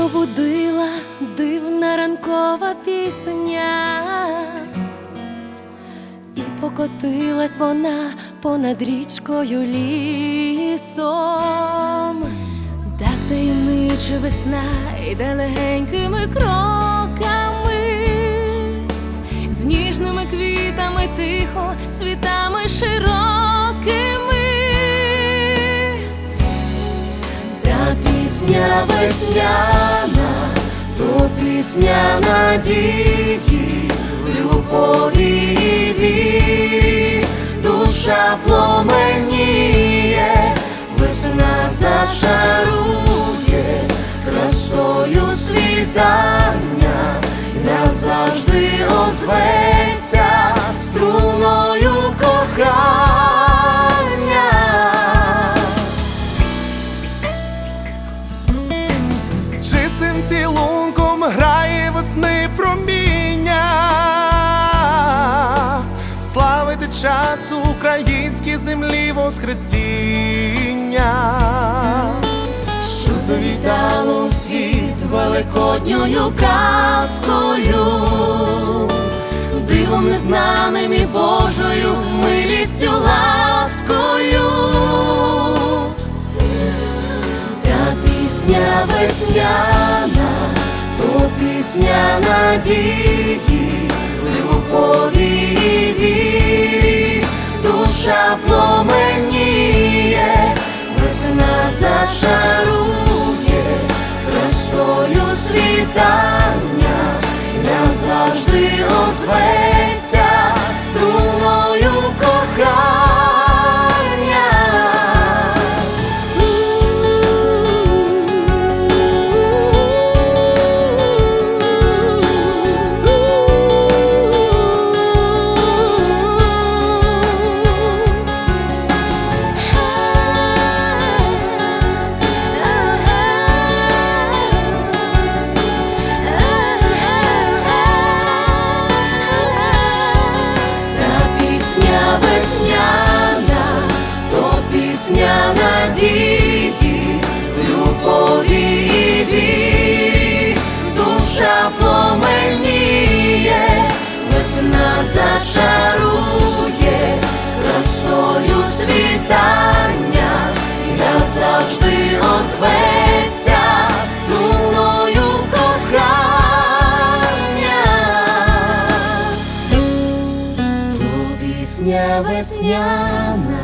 пробудила дивна ранкова пісня, і покотилась вона понад річкою лісом. Так таємниче весна йде легенькими кроками, з ніжними квітами тихо, світами широкими. Пісня весняна, то пісня надії, любові і вірі, душа пломеніє, весна зачарує красою світання, назавжди озветься струною кохання. Цілунком грає весни проміння, славити час українській землі Воскресіння, що завітало світ великодньою казкою, весняна, то пісня надії, любові і вірі, душа пломеніє, весна зачарує красою світання, назавжди озветься світання, і назавжди озветься струною кохання. То пісня весняна,